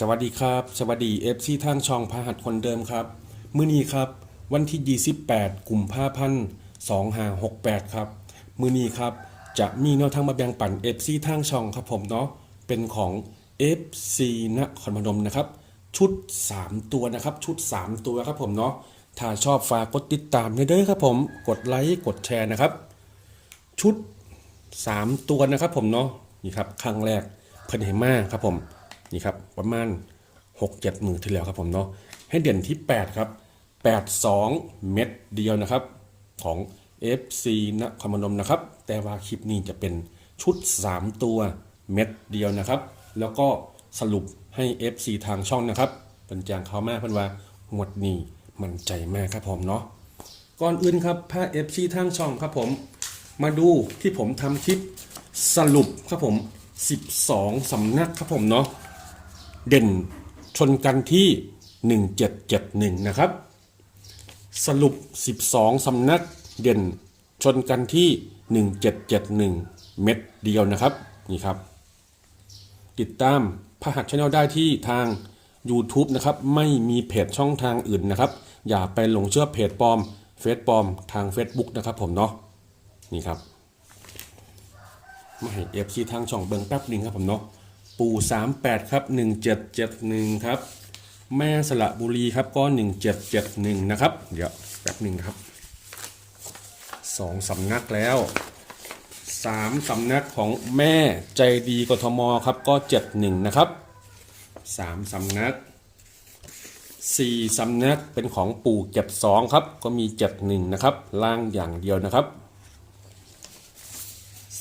สวัสดีครับ สวัสดีเอฟซีทางช่องพาหัสคนเดิมครับ มื้อนี้ครับ วันที่ 28กลุ่มภาพันธ์2568ครับ มื้อนี้ครับ จะมีแนวทางมาแบ่งปันเอฟซีทางช่องครับผมเนาะเป็นของ FC นครพนมนะครับ ชุด 3 ตัวนะครับ ชุด 3 ตัวครับผมเนาะถ้าชอบฝากกดติดตามให้เด้อครับผมกดไลค์กดแชร์นะครับ ชุด 3 ตัวนะครับผมเนาะนี่ครับครั้งแรกเพิ่นเห็นมากครับผม นี่ครับประมาณ6 7มือที่แล้วครับผมเนาะให้เด่นที่ 8 ครับ 82 เม็ดเดียวนะครับของ FC นครพนมนะครับ แต่ว่าคลิปนี้จะเป็นชุด 3 ตัวเม็ดเดียวนะครับ แล้วก็สรุปให้ FC ทางช่องนะครับเป็นแจงเขามากเพิ่นว่าหมดนี้มันใจมากครับผมเนาะก่อนอื่นครับผ้า FC ทางช่องครับผม มาดูที่ผมทำคลิปสรุปครับผม 12สำนักครับผมเนาะ เด่นชนกันที่ 1771 นะครับ สรุป 12 สำนักเด่นชนกันที่ 1771 เม็ดเดียวนะครับนี่ครับ ติดตามพหัสช n แนลได้ที่ทาง YouTube นะครับไม่มีเพจช่องทางอื่นนะครับ อย่าไปหลงเชื่อเพจปลอมเฟซปลอมทาง Facebook นะครับผมเนาะนี่ครับมาให้เอฟซีทางช่องเบิงแป๊บนึงครับผมเนาะ ปู่ 38 ครับ 1771 ครับ แม่สระบุรีครับก็ 1771 นะครับ เดี๋ยวแป๊บหนึ่งครับสองสำนักแล้วสามสำนักของแม่ใจดีกทมครับก็เจ็ดหนึ่งนะครับสามสำนักสี่สำนักเป็นของปู่เจ็ดสองครับ ก็มีเจ็ดหนึ่งนะครับล่างอย่างเดียวนะครับ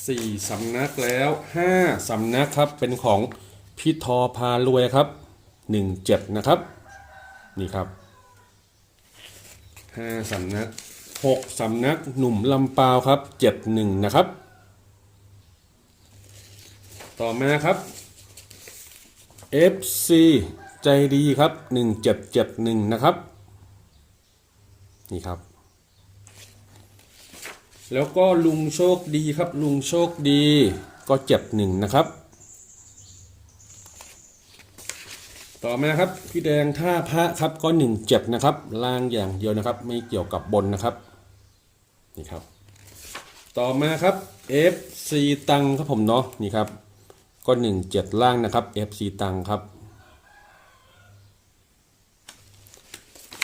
สี่สำนักแล้วห้าสำนักครับเป็นของพี่ทอพารวยครับหนึ่งเจ็ดนะครับ นี่ครับห้าสำนักหกสำนักหนุ่มลำปาวครับเจ็ดหนึ่งนะครับ ต่อมาครับ FC ใจดีครับ1771นะครับ นี่ครับ แล้วก็ลุงโชคดีครับ ลุงโชคดีก็71นะครับ ต่อมาครับพี่แดงท่าพระครับก็17นะครับล่างอย่างเดียวนะครับ ไม่เกี่ยวกับบนนะครับนี่ครับ ต่อมาครับ FC ตังครับผมเนาะนี่ครับ ก็17ล่างนะครับ FC ตังครับ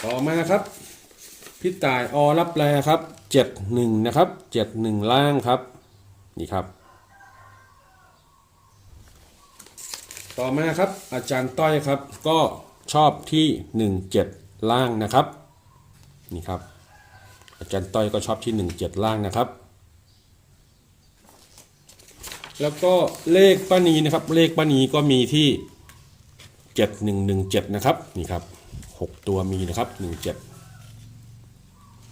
ต่อมาครับพี่ต่ายอรับแลครับ 71 นะครับ 71 ล่างครับ นี่ครับ ต่อมาครับอาจารย์ต้อยครับ ก็ชอบที่ 17 ล่างนะครับ นี่ครับ อาจารย์ต้อยก็ชอบที่ 17 ล่างนะครับ แล้วก็เลขป้านีนะครับ เลขป้านีก็มีที่ 7117 นะครับ นี่ครับ 6 ตัวมีนะครับ 17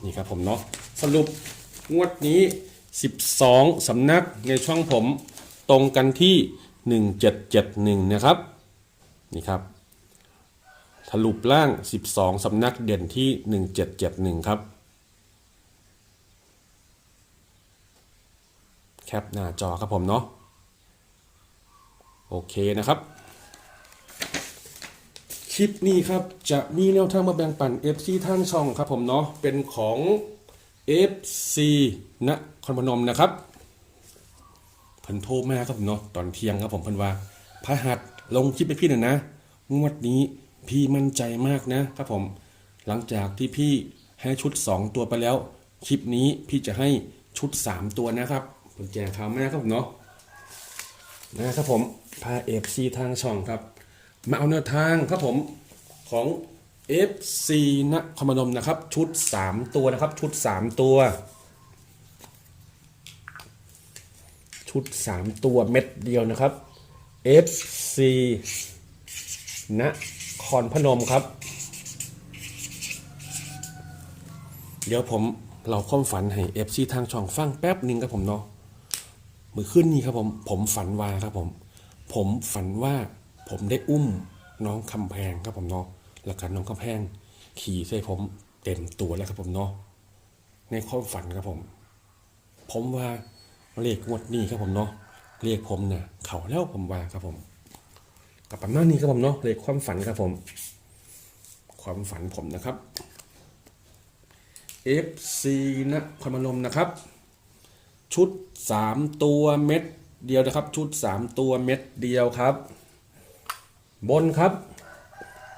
นี่ครับผมเนาะสรุปงวดนี้ 12 สำนักในช่องผมตรงกันที่ 1771 นะครับ นี่ครับสรุปล่าง 12 สำนักเด่นที่ 1771 ครับ แคปหน้าจอครับผมเนาะ โอเคนะครับ ลิปนี้ครับจะมีแนวทางมาแบ่งปัน FC ท่างช่องครับผมเนาะเป็นของ FC นครพนมนะครับเพิ่นโทรมาครับผมเนาะตอนเที่ยงครับผมเพิ่นว่าพระหัสลงคลิปไปพี่หน่อยนะงวดนี้พี่มั่นใจมากนะครับผม หลังจากที่พี่ให้ชุด 2 ตัวไปแล้ว คลิปนี้พี่จะให้ชุด 3 ตัวนะครับผมแจกข่าวมากครับผมเนาะนะครับผมพา FC ทางช่องครับ มาเอาแนวทางครับผม ของ FC นครพนมนะครับ ชุด 3 ตัวนะครับ ชุด 3 ตัว ชุด 3 ตัวเม็ดเดียวนะครับ FC นครพนมครับ เดี๋ยวผมเราความฝันให้ FC ทางช่องฟังแป๊บหนึ่งครับผมเนาะมือขึ้นนี่ครับผมผมฝันว่าครับผม ผมฝันว่าผมได้อุ้มน้องคำแพงครับผมเนาะ แล้วกันน้องคำแพงขี่ใส่ผมเต็มตัวแล้วครับผมเนาะในความฝันครับผม ผมว่าเลขงวดนี้ครับผมเนาะเลขผมเนี่ยเขาแล้วผมว่าครับผม กับประมาณนี้ครับผมเนาะเลยความฝันครับผม ความฝันผมนะครับ FC นะคอนมนมนะครับ ชุด 3 ตัวเม็ดเดียวนะครับ ชุด 3 ตัวเม็ดเดียวครับ บนครับ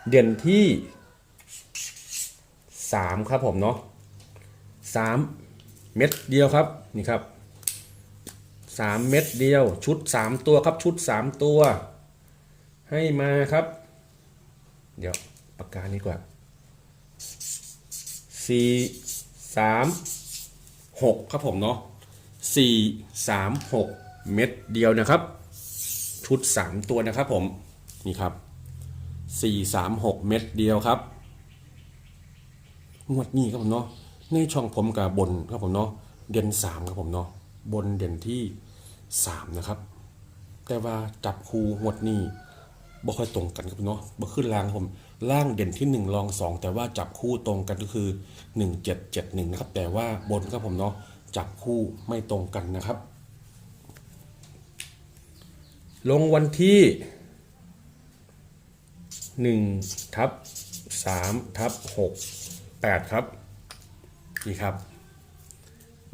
เด่นที่3ครับผมเนาะ3เม็ดเดียวครับนี่ครับ3เม็ดเดียวชุด3ตัวครับชุด3ตัว ให้มาครับ เดี๋ยวปากกานี้กว่าสี่สามหกครับผมเนาะสี่สามหกเม็ดเดียวนะครับ ชุดสามตัวนะครับผมนี่ครับ สี่สามหกเม็ดเดียวครับงวดนี้ครับผมเนาะในช่องผมกับบนครับผมเนาะเด่นสามครับผมเนาะบนเด่นที่สามนะครับ แต่ว่าจับคู่งวดนี้บ่ค่อยตรงกันครับเนาะบ่ขึ้นล่างผมล่างเด่นที่ 1 รอง 2 แต่ว่าจับคู่ตรงกันก็คือ 1771นะครับแต่ว่าบนครับผมเนาะจับคู่ไม่ตรงกันนะครับ ลงวันที่ 1ทับ3ทับ6 8 ครับ นี่ครับ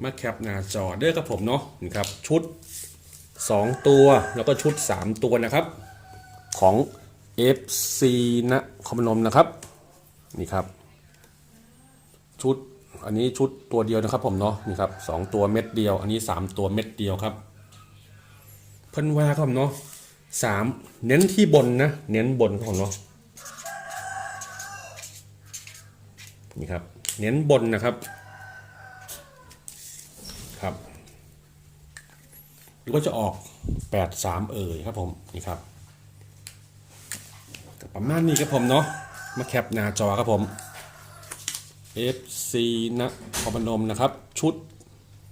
มาแคปหน้าจอเด้อครับผมเนาะนี่ครับ ชุด 2 ตัวแล้วก็ชุด 3 ตัวนะครับ ของ FC นะคอมนมนะครับ นี่ครับ ชุดอันนี้ชุดตัวเดียวนะครับผมเนาะนี่ครับสองตัวเม็ดเดียว อันนี้สามตัวเม็ดเดียวครับ เพิ่นว่าครับผมเนาะสามเน้นที่บนนะ เน้นบนครับผมเนาะ นี่ครับ เน้นบนนะครับ ครับหรือว่าจะออกแปดสามเอ่ยครับผม นี่ครับประมาณนี้ครับผมเนาะ มาแคปหน้าจอครับผม FC นะคอมนมนะครับ ชุด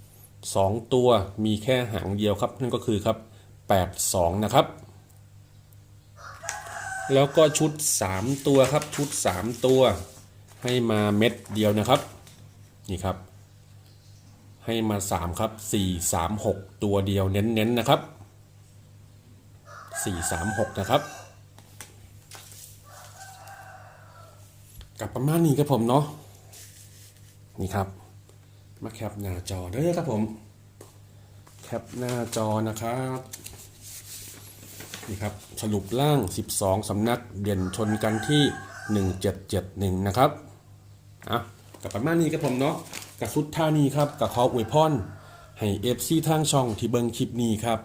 2 ตัวมีแค่หางเดียวครับ นั่นก็คือครับ 82 นะครับ แล้วก็ชุด 3 ตัวครับชุด 3 ตัว ให้มาเม็ดเดียวนะครับ นี่ครับ ให้มา 3 ครับ 4 3 6 ตัวเดียวเน้นๆนะครับ 4 3 6 นะครับกับประมาณนี้ครับผมเนาะนี่ครับ มาแคปหน้าจอเด้อครับผม แคปหน้าจอนะครับนี่ครับสรุปล่าง 12 สำนักเด่นชนกันที่ 1771 นะครับ อะกับประมาณนี้ครับผมเนาะกับสุดท่านี้ครับกับขออวยพรให้เอฟซีทางช่องที่เบิงคลิปนี้ครับ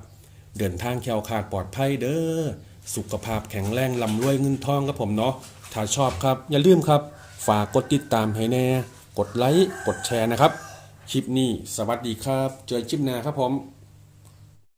เดินทางแคล้วคลาดปลอดภัยเด้อสุขภาพแข็งแรงลำรวยเงินทองครับผมเนาะถ้าชอบครับ อย่าลืมครับ ฝากกดติดตามให้แน่ กดไลค์กดแชร์นะครับ คลิปนี้สวัสดีครับ เจอคลิปหน้าครับผม